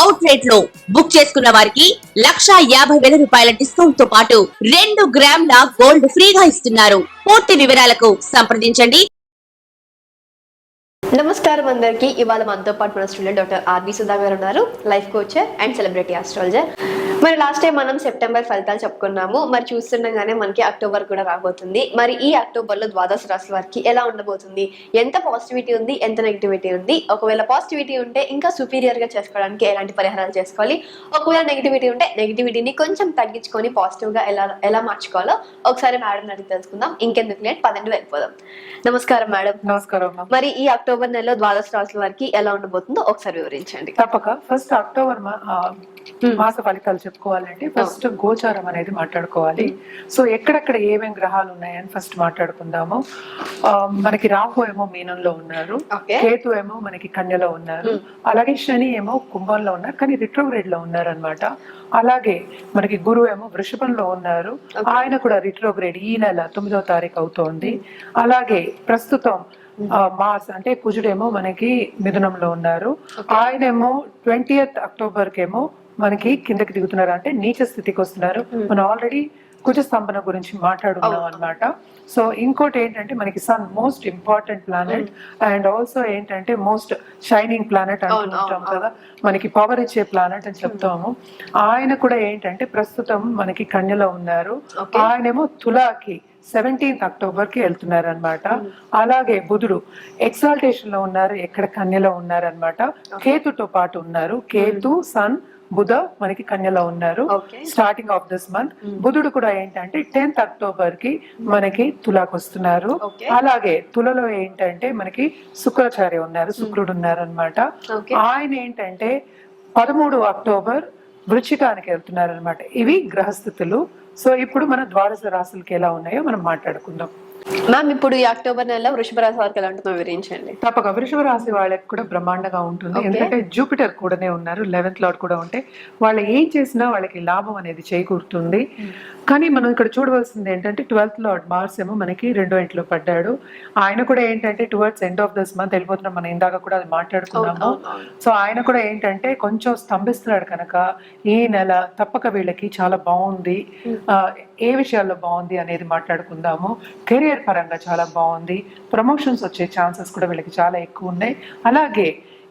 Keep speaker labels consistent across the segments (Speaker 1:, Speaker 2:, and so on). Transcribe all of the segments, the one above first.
Speaker 1: Out రేట్లో book చేసుకున్న వారికి లక్షా యాభై వేల రూపాయల డిస్కౌంట్తో పాటు రెండు గ్రాముల గోల్డ్ ఫ్రీగా ఇస్తున్నారు. పూర్తి వివరాలకు సంప్రదించండి.
Speaker 2: నమస్కారం అందరికీ. ఇవాళ మనతో పాటు మన student doctor RB Sudha garu ఉన్నారు. Life coacher and celebrity astrologer. మరి లాస్ట్ టైం మనం సెప్టెంబర్ ఫలితాలు చెప్పుకున్నాము. మరి చూస్తుండగానే మనకి అక్టోబర్ కూడా రాబోతుంది. మరి ఈ అక్టోబర్లో ద్వాదశ రాశి వారికి ఎలా ఉండబోతుంది? ఎంత పాజిటివిటీ ఉంది? ఎంత నెగిటివిటీ ఉంది? ఒకవేళ పాజిటివిటీ ఉంటే ఇంకా సుపీరియర్గా చేసుకోవడానికి ఎలాంటి పరిహారాలు చేసుకోవాలి? ఒకవేళ నెగిటివిటీ ఉంటే నెగిటివిటీని కొంచెం తగ్గించుకొని పాజిటివ్గా ఎలా ఎలా మార్చుకోవాలో ఒకసారి మేడం అడిగి తెలుసుకుందాం. ఇంకెందుకు లేట్? పదండి వెళ్ళిపోదాం. నమస్కారం మేడం
Speaker 3: నమస్కారం
Speaker 2: మరి ఈ అక్టోబర్ నెలలో ద్వాదశ రాశుల వారికి ఎలా ఉండబోతుందో ఒకసారి వివరించండి.
Speaker 3: తప్పక. ఫస్ట్ అక్టోబర్ మాస ఫలితాలు చెప్పుకోవాలంటే ఫస్ట్ గోచారం అనేది మాట్లాడుకోవాలి. సో ఎక్కడెక్కడ ఏమేం గ్రహాలు ఉన్నాయని ఫస్ట్ మాట్లాడుకుందాము. మనకి రాహు ఏమో మీనంలో ఉన్నారు. కేతు ఏమో మనకి కన్యలో ఉన్నారు. అలాగే శని ఏమో కుంభంలో ఉన్నారు. కానీ రిట్రోగ్రేడ్లో ఉన్నారు అనమాట అలాగే మనకి గురువు ఏమో వృషభంలో ఉన్నారు. ఆయన కూడా రిట్రోగ్రేడ్ ఈ నెల తొమ్మిదో తారీఖు అవుతోంది. అలాగే ప్రస్తుతం మాస్ అంటే కుజుడేమో మనకి మిథునంలో ఉన్నారు. ఆయనేమో ట్వంటీయత్ అక్టోబర్ కేమో మనకి కిందకి దిగుతున్నారు అంటే నీచ స్థితికి వస్తున్నారు. మనం ఆల్రెడీ కుజ స్తంభన గురించి మాట్లాడుకున్నాం అన్నమాట. సో ఇంకోటి ఏంటంటే మనకి sun most important planet and also ఏంటంటే మోస్ట్ షైనింగ్ ప్లానెట్ అంటుంటాం కదా. మనకి పవర్ ఇచ్చే ప్లానెట్ అని చెప్తాము. ఆయన కూడా ఏంటంటే ప్రస్తుతం మనకి కన్యలో ఉన్నారు. ఆయనేమో తులాకి సెవెంటీన్త్ అక్టోబర్కి వెళ్తున్నారు అనమాట అలాగే బుధుడు ఎక్సాల్టేషన్లో ఉన్నారు ఎక్కడ కన్యలో ఉన్నారు అనమాట కేతుతో పాటు ఉన్నారు. కేతు సన్ బుధ మనకి కన్యలో ఉన్నారు. స్టార్టింగ్ ఆఫ్ దిస్ మంత్ బుధుడు కూడా ఏంటంటే టెన్త్ అక్టోబర్కి మనకి తులాకు వస్తున్నారు. అలాగే తులలో ఏంటంటే మనకి శుక్రాచార్య ఉన్నారు శుక్రుడు ఉన్నారు అనమాట ఆయన ఏంటంటే పదమూడు అక్టోబర్ వృచ్చికానికి వెళ్తున్నారు అనమాట ఇవి గ్రహస్థితులు. సో ఇప్పుడు మన ద్వాదశ రాశులకి ఎలా ఉన్నాయో మనం మాట్లాడుకుందాం.
Speaker 2: మ్యామ్ ఇప్పుడు ఈ అక్టోబర్ నెలలో వృషభ రాశి వారికి ఎలా ఉంటుందో వివరించండి.
Speaker 3: తప్పక. వృషభ రాశి వాళ్ళకి కూడా బ్రహ్మాండంగా ఉంటుంది. ఎందుకంటే జూపిటర్ కూడానే ఉన్నారు. లెవెన్త్ లాట్ కూడా ఉంటే వాళ్ళు ఏం చేసినా వాళ్ళకి లాభం అనేది చేకూరుతుంది. కానీ మనం ఇక్కడ చూడవలసింది ఏంటంటే ట్వెల్త్ లార్డ్ మార్స్ ఏమో మనకి రెండో ఇంట్లో పడ్డాడు. ఆయన కూడా ఏంటంటే towards end of this month వెళ్ళిపోతున్నాం మనం ఇందాక కూడా అది మాట్లాడుకున్నాము. సో ఆయన కూడా ఏంటంటే కొంచెం స్తంభిస్తున్నాడు కనుక ఈ నెల తప్పక వీళ్ళకి చాలా బాగుంది. ఆ, ఏ విషయాల్లో బాగుంది అనేది మాట్లాడుకుందాము. కెరియర్ పరంగా చాలా బాగుంది. ప్రమోషన్స్ వచ్చే ఛాన్సెస్ కూడా వీళ్ళకి చాలా ఎక్కువ ఉన్నాయి. అలాగే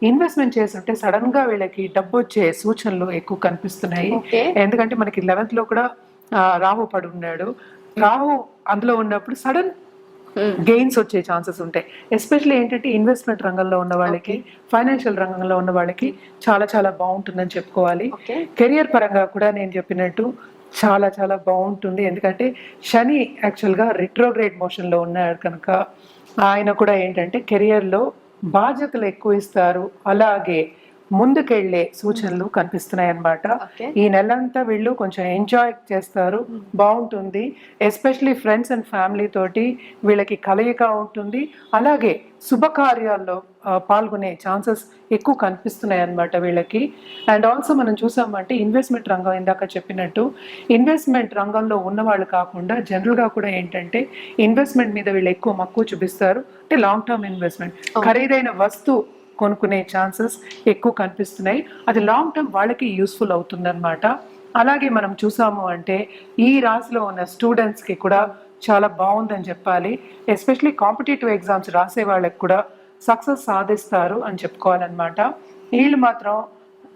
Speaker 3: ఇన్వెస్ట్మెంట్ చేస్తుంటే సడన్గా వీళ్ళకి డబ్బు వచ్చే సూచనలు ఎక్కువ కనిపిస్తున్నాయి. ఎందుకంటే మనకి లెవెన్త్లో కూడా రాహు పడి ఉన్నాడు. రాహు అందులో ఉన్నప్పుడు సడన్ గెయిన్స్ వచ్చే ఛాన్సెస్ ఉంటాయి. ఎస్పెషల్లీ ఏంటంటే ఇన్వెస్ట్మెంట్ రంగంలో ఉన్న వాళ్ళకి ఫైనాన్షియల్ రంగంలో ఉన్న వాళ్ళకి చాలా చాలా బాగుంటుందని చెప్పుకోవాలి. కెరియర్ పరంగా కూడా నేను చెప్పినట్టు చాలా చాలా బాగుంటుంది. ఎందుకంటే శని యాక్చువల్గా రిట్రోగ్రేడ్ మోషన్లో ఉన్నాడు కనుక ఆయన కూడా ఏంటంటే కెరియర్లో బాధ్యతలు ఎక్కువ ఇస్తారు అలాగే ముందుకెళ్ళే సూచనలు కనిపిస్తున్నాయి అన్నమాట
Speaker 2: ఓకే.
Speaker 3: ఈ నెలంతా వీళ్ళు కొంచెం ఎంజాయ్ చేస్తారు. బాగుంటుంది. ఎస్పెషలీ ఫ్రెండ్స్ అండ్ ఫ్యామిలీ తోటి వీళ్ళకి కలయిక ఉంటుంది. అలాగే శుభకార్యాల్లో పాల్గొనే ఛాన్సెస్ ఎక్కువ కనిపిస్తున్నాయి అన్నమాట వీళ్ళకి. అండ్ ఆల్సో మనం చూసామంటే ఇన్వెస్ట్మెంట్ రంగం ఇందాక చెప్పినట్టు ఇన్వెస్ట్మెంట్ రంగంలో ఉన్నవాళ్ళు కాకుండా జనరల్గా కూడా ఏంటంటే ఇన్వెస్ట్మెంట్ మీద వీళ్ళు ఎక్కువ మక్కువ చూపిస్తారు. అంటే లాంగ్ టర్మ్ ఇన్వెస్ట్మెంట్ ఖరీదైన వస్తువు కొనుక్కునే ఛాన్సెస్ ఎక్కువ కనిపిస్తున్నాయి. అది లాంగ్ టర్మ్ వాళ్ళకి యూస్ఫుల్ అవుతుందన్నమాట. అలాగే మనం చూసాము అంటే ఈ రాశిలో ఉన్న స్టూడెంట్స్కి కూడా చాలా బాగుందని చెప్పాలి. ఎస్పెషలీ కాంపిటేటివ్ ఎగ్జామ్స్ రాసే వాళ్ళకి కూడా సక్సెస్ సాధిస్తారు అని చెప్పుకోవాలన్నమాట. వీళ్ళు మాత్రం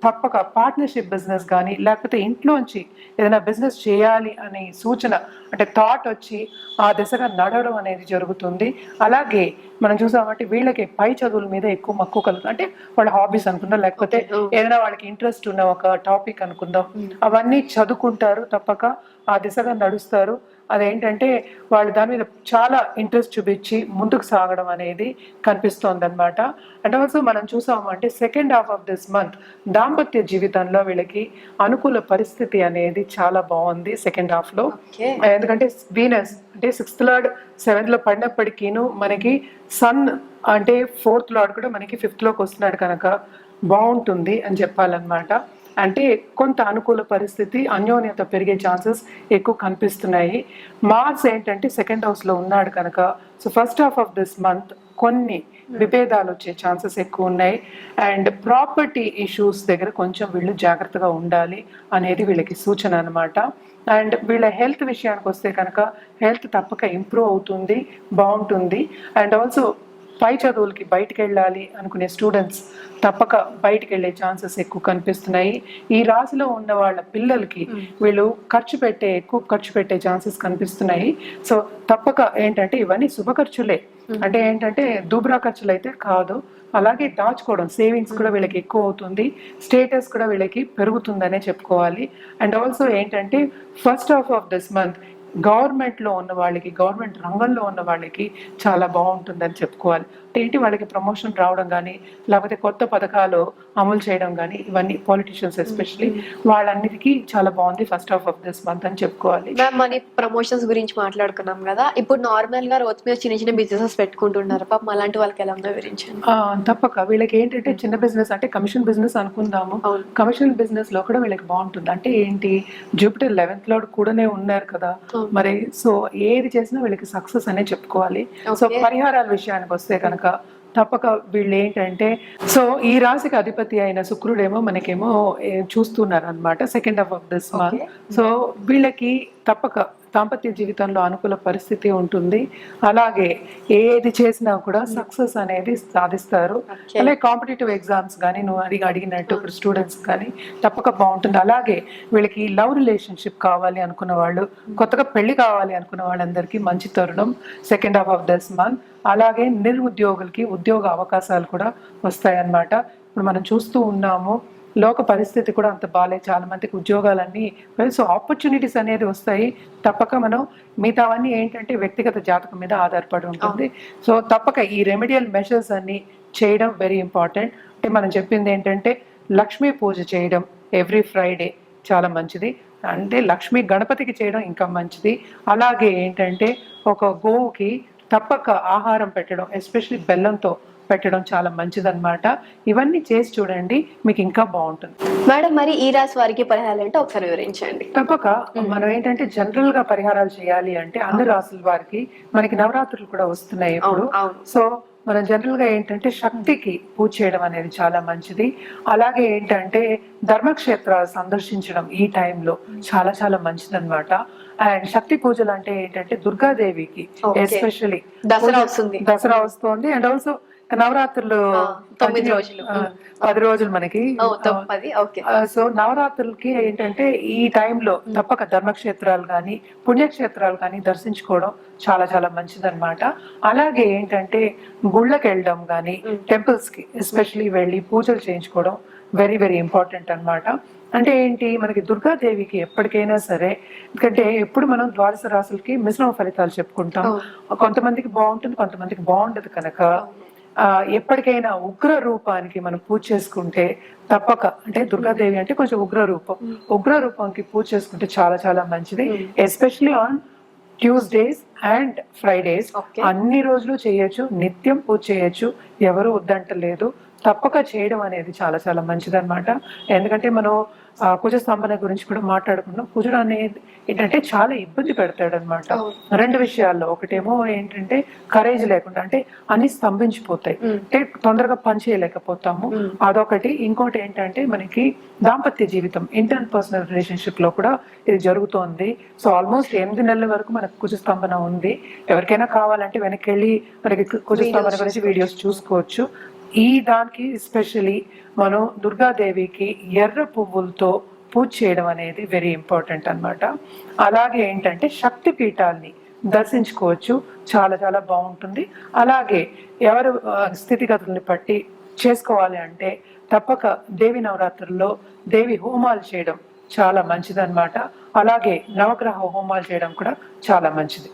Speaker 3: తప్పక పార్ట్నర్షిప్ బిజినెస్ కానీ లేకపోతే ఇంట్లోంచి ఏదైనా బిజినెస్ చేయాలి అనే సూచన అంటే థాట్ వచ్చి ఆ దిశగా నడవడం అనేది జరుగుతుంది. అలాగే మనం చూసామంటే వీళ్ళకి పై చదువుల మీద ఎక్కువ మక్కువ కలుగుతుంది. అంటే వాళ్ళ హాబీస్ అనుకుందాం లేకపోతే ఏదైనా వాళ్ళకి ఇంట్రెస్ట్ ఉన్న ఒక టాపిక్ అనుకుందాం. అవన్నీ చదువుకుంటారు తప్పక. ఆ దిశగా నడుస్తారు. అదేంటంటే వాళ్ళు దాని మీద చాలా ఇంట్రెస్ట్ చూపించి ముందుకు సాగడం అనేది కనిపిస్తోంది అనమాట అండ్ ఆల్సో మనం చూసాము అంటే second half of this month దాంపత్య జీవితంలో వీళ్ళకి అనుకూల పరిస్థితి అనేది చాలా బాగుంది సెకండ్
Speaker 2: హాఫ్లో.
Speaker 3: ఎందుకంటే వీనస్ అంటే సిక్స్త్ లార్డ్ సెవెంత్లో పడినప్పటికీను మనకి సన్ అంటే ఫోర్త్ లార్డ్ కూడా మనకి ఫిఫ్త్లోకి వస్తున్నాడు కనుక బాగుంటుంది అని చెప్పాలన్నమాట. అంటే కొంత అనుకూల పరిస్థితి అన్యోన్యత పెరిగే ఛాన్సెస్ ఎక్కువ కనిపిస్తున్నాయి. మార్స్ ఏంటంటే సెకండ్ హౌస్లో ఉన్నాడు కనుక so first half of this month కొన్ని విభేదాలు వచ్చే ఛాన్సెస్ ఎక్కువ ఉన్నాయి. అండ్ ప్రాపర్టీ ఇష్యూస్ దగ్గర కొంచెం వీళ్ళు జాగ్రత్తగా ఉండాలి అనేది వీళ్ళకి సూచన అనమాట అండ్ వీళ్ళ హెల్త్ విషయానికి వస్తే కనుక హెల్త్ తప్పక ఇంప్రూవ్ అవుతుంది బాగుంటుంది. అండ్ ఆల్సో పై చదువులకి బయటికి వెళ్ళాలి అనుకునే స్టూడెంట్స్ తప్పక బయటికి వెళ్ళే ఛాన్సెస్ ఎక్కువ కనిపిస్తున్నాయి. ఈ రాశిలో ఉన్న వాళ్ళ పిల్లలకి వీళ్ళు ఖర్చు పెట్టే ఎక్కువ ఖర్చు పెట్టే ఛాన్సెస్ కనిపిస్తున్నాయి. సో తప్పక ఏంటంటే ఇవన్నీ శుభ ఖర్చులే. అంటే ఏంటంటే దూబ్రా ఖర్చులు అయితే కాదు. అలాగే దాచుకోవడం సేవింగ్స్ కూడా వీళ్ళకి ఎక్కువ అవుతుంది. స్టేటస్ కూడా వీళ్ళకి పెరుగుతుందనే చెప్పుకోవాలి. అండ్ ఆల్సో ఏంటంటే first half of this month గవర్నమెంట్లో ఉన్న వాళ్ళకి గవర్నమెంట్ రంగంలో ఉన్న వాళ్ళకి చాలా బాగుంటుందని చెప్పుకోవాలి. ఏంటి వాళ్ళకి ప్రమోషన్ రావడం కానీ లేకపోతే కొత్త పథకాలు అమలు చేయడం కానీ ఇవన్నీ పాలిటిషియన్స్ ఎస్పెషలీ వాళ్ళన్నిటికీ చాలా బాగుంది first half of this month అని చెప్పుకోవాలి.
Speaker 2: మ్యామ్ మన ప్రమోషన్స్ గురించి మాట్లాడుకున్నాం కదా ఇప్పుడు నార్మల్గా రోజు మీద చిన్న చిన్న బిజినెసెస్ పెట్టుకుంటున్నారు. పాపం అలాంటి వాళ్ళకి ఎలా ఉందో వివరించండి.
Speaker 3: ఆ, తప్పక. వీళ్ళకి ఏంటంటే చిన్న బిజినెస్ అంటే కమిషన్ బిజినెస్ అనుకుందాము. కమిషన్ బిజినెస్లో కూడా వీళ్ళకి బాగుంటుంది. అంటే ఏంటి జూపిటర్ లెవెన్త్లో కూడానే ఉన్నారు కదా. మరి సో ఏది చేసినా వీళ్ళకి సక్సెస్ అనే చెప్పుకోవాలి. సో. పరిహారాల విషయానికి వస్తే కనుక తప్పక వీళ్ళు ఏంటంటే సో ఈ రాశికి అధిపతి అయిన శుక్రుడేమో మనకేమో చూస్తున్నారు అనమాట second half of this month so వీళ్ళకి తప్పక దాంపత్య జీవితంలో అనుకూల పరిస్థితి ఉంటుంది. అలాగే ఏది చేసినా కూడా సక్సెస్ అనేది సాధిస్తారు. అలాగే కాంపిటేటివ్ ఎగ్జామ్స్ కానీ నువ్వు అడిగి అడిగినట్టు ఇప్పుడు స్టూడెంట్స్ కానీ తప్పక బాగుంటుంది. అలాగే వీళ్ళకి లవ్ రిలేషన్షిప్ కావాలి అనుకున్న వాళ్ళు కొత్తగా పెళ్ళి కావాలి అనుకున్న వాళ్ళందరికీ మంచి తరుణం second half of this month అలాగే నిరుద్యోగులకి ఉద్యోగ అవకాశాలు కూడా వస్తాయన్నమాట. ఇప్పుడు మనం చూస్తూ ఉన్నాము లోక పరిస్థితి కూడా అంత బాగాలేదు చాలా మందికి ఉద్యోగాలన్నీ సో ఆపర్చునిటీస్ అనేది వస్తాయి. తప్పక మనం మిగతావన్నీ ఏంటంటే వ్యక్తిగత జాతకం మీద ఆధారపడి ఉంటుంది. సో తప్పక ఈ రెమెడియల్ మెషర్స్ అన్ని చేయడం వెరీ ఇంపార్టెంట్ అంటే మనం చెప్పింది ఏంటంటే లక్ష్మీ పూజ చేయడం ఎవ్రీ ఫ్రైడే చాలా మంచిది. అంటే లక్ష్మీ గణపతికి చేయడం ఇంకా మంచిది. అలాగే ఏంటంటే ఒక గోవుకి తప్పక ఆహారం పెట్టడం ఎస్పెషల్లీ బెల్లంతో పెట్టడం చాలా మంచిదన్నమాట. ఇవన్నీ చేసి చూడండి మీకు ఇంకా బాగుంటుంది.
Speaker 2: మేడం మరి ఈ రాశి వారికి పరిహారాలు అంటే ఒకసారి వివరించండి.
Speaker 3: తప్పక. మనం ఏంటంటే జనరల్గా పరిహారాలు చేయాలి అంటే అన్ని రాసుల వారికి మనకి నవరాత్రులు కూడా వస్తున్నాయి ఇప్పుడు. సో మనం జనరల్గా ఏంటంటే శక్తికి పూజ చేయడం అనేది చాలా మంచిది. అలాగే ఏంటంటే ధర్మక్షేత్రాలు సందర్శించడం ఈ టైంలో చాలా చాలా మంచిది అనమాట అండ్ శక్తి పూజలు అంటే ఏంటంటే దుర్గాదేవికి
Speaker 2: Okay.
Speaker 3: ఎస్పెషల్లీ
Speaker 2: దసరా వస్తుంది.
Speaker 3: దసరా వస్తుంది. అండ్ ఆల్సో నవరాత్రులు
Speaker 2: తొమ్మిది రోజులు.
Speaker 3: పది రోజులు మనకి. సో నవరాత్రులకి ఏంటంటే ఈ టైంలో తప్పక ధర్మక్షేత్రాలు కానీ పుణ్యక్షేత్రాలు కానీ దర్శించుకోవడం చాలా చాలా మంచిదన్నమాట. అలాగే ఏంటంటే గుళ్ళకి వెళ్ళడం కానీ టెంపుల్స్కి ఎస్పెషలీ వెళ్ళి పూజలు చేయించుకోవడం వెరీ వెరీ ఇంపార్టెంట్ అన్నమాట. అంటే ఏంటి మనకి దుర్గాదేవికి ఎప్పటికైనా సరే ఎందుకంటే ఎప్పుడు మనం ద్వాదశ రాసులకి మిశ్రమ ఫలితాలు చెప్పుకుంటాం. కొంతమందికి బాగుంటుంది కొంతమందికి బాగుండదు కనుక ఎప్పటికైనా ఉగ్ర రూపానికి మనం పూజ చేసుకుంటే తప్పక. అంటే దుర్గాదేవి అంటే కొంచెం ఉగ్ర రూపం ఉగ్ర రూపానికి పూజ చేసుకుంటే చాలా చాలా మంచిది. Especially on Tuesdays and Fridays. అన్ని రోజులు చేయొచ్చు. నిత్యం పూజ చేయొచ్చు. ఎవరు వద్దంటలేదు. తప్పక చేయడం అనేది చాలా చాలా మంచిదన్నమాట. ఎందుకంటే మనం కుజ స్తంభన గురించి కూడా మాట్లాడుకున్నాం. కుజుడు అనేది ఏంటంటే చాలా ఇబ్బంది పెడతాడు అనమాట రెండు విషయాల్లో. ఒకటేమో ఏంటంటే కరేజ్ లేకుండా అంటే అన్ని స్తంభించిపోతాయి. అంటే తొందరగా పని చేయలేకపోతాము. అదొకటి. ఇంకోటి ఏంటంటే మనకి దాంపత్య జీవితం ఇంటర్ పర్సనల్ రిలేషన్షిప్లో కూడా ఇది జరుగుతోంది. సో ఆల్మోస్ట్ ఎనిమిది నెలల వరకు మనకు కుజ స్తంభన ఉంది. ఎవరికైనా కావాలంటే వెనక్కి వెళ్ళి మనకి కుజ స్తంభన గురించి వీడియోస్ చూసుకోవచ్చు. ఈ దానికి ఎస్పెషలీ మనం దుర్గాదేవికి ఎర్ర పువ్వులతో పూజ చేయడం అనేది వెరీ ఇంపార్టెంట్ అన్నమాట. అలాగే ఏంటంటే శక్తి పీఠాల్ని దర్శించుకోవచ్చు. చాలా చాలా బాగుంటుంది. అలాగే ఎవరు స్థితిగతుల్ని బట్టి చేసుకోవాలి అంటే తప్పక దేవి నవరాత్రుల్లో దేవి హోమాలు చేయడం చాలా మంచిదన్నమాట. అలాగే నవగ్రహ హోమాలు చేయడం కూడా చాలా మంచిది.